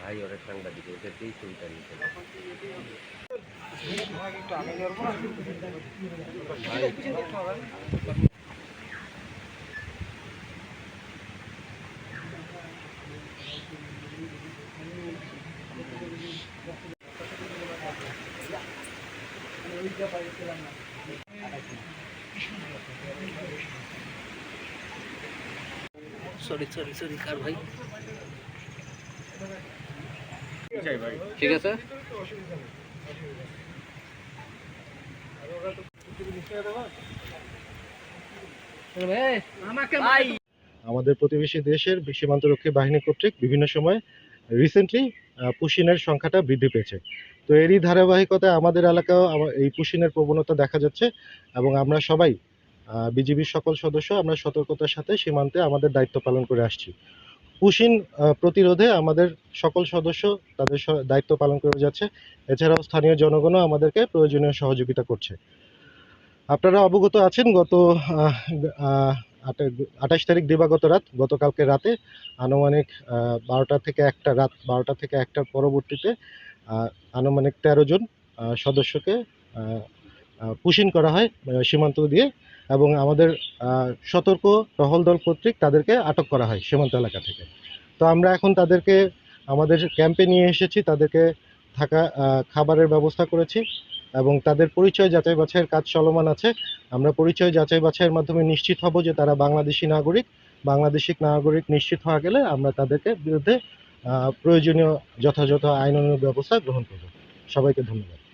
ভাই ওরা সাংবাদিক ওদেরকেই ছবিটা নিতে সরি সরি সরি কার ভাই ঠিক আছে? আমাদের প্রতিবেশী দেশের সীমান্তরক্ষী বাহিনী কর্তৃক বিভিন্ন সময় রিসেন্টলি পুশিনের সংখ্যাটা বৃদ্ধি পেয়েছে। তো এরই ধারাবাহিকতায় আমাদের এলাকাও এই পুশিনের প্রবণতা দেখা যাচ্ছে এবং আমরা সবাই বিজিবির সকল সদস্য, আমরা সতর্কতার সাথে সীমান্তে আমাদের দায়িত্ব পালন করে আসছি। পুশিন প্রতিরোধে আমাদের সকল সদস্য তাদের দায়িত্ব পালন করে যাচ্ছে। এছাড়াও স্থানীয় জনগণও আমাদেরকে প্রয়োজনীয় সহযোগিতা করছে। আপনারা অবগত আছেন গত আঠাশ তারিখ দিবাগত রাত, গতকালকে রাতে আনুমানিক বারোটা থেকে একটা রাত বারোটা থেকে একটার পরবর্তীতে আনুমানিক তেরো জন সদস্যকে পুশিন করা হয় সীমান্ত দিয়ে এবং আমাদের সতর্ক টহল দল কর্তৃক তাদেরকে আটক করা হয় সীমান্ত এলাকা থেকে। তো আমরা এখন তাদেরকে, আমাদের ক্যাম্পে নিয়ে এসেছি, তাদেরকে থাকা খাবারের ব্যবস্থা করেছি। এবং তাদের পরিচয় যাচাই বাছাইয়ের কাজ চলমান আছে। আমরা পরিচয় যাচাই বাছাইয়ের মাধ্যমে নিশ্চিত হব যে তারা বাংলাদেশি নাগরিক। বাংলাদেশি নাগরিক নিশ্চিত হওয়া গেলে আমরা তাদেরকে বিরুদ্ধে প্রয়োজনীয় যথাযথ আইনানুগ ব্যবস্থা গ্রহণ করব। সবাইকে ধন্যবাদ।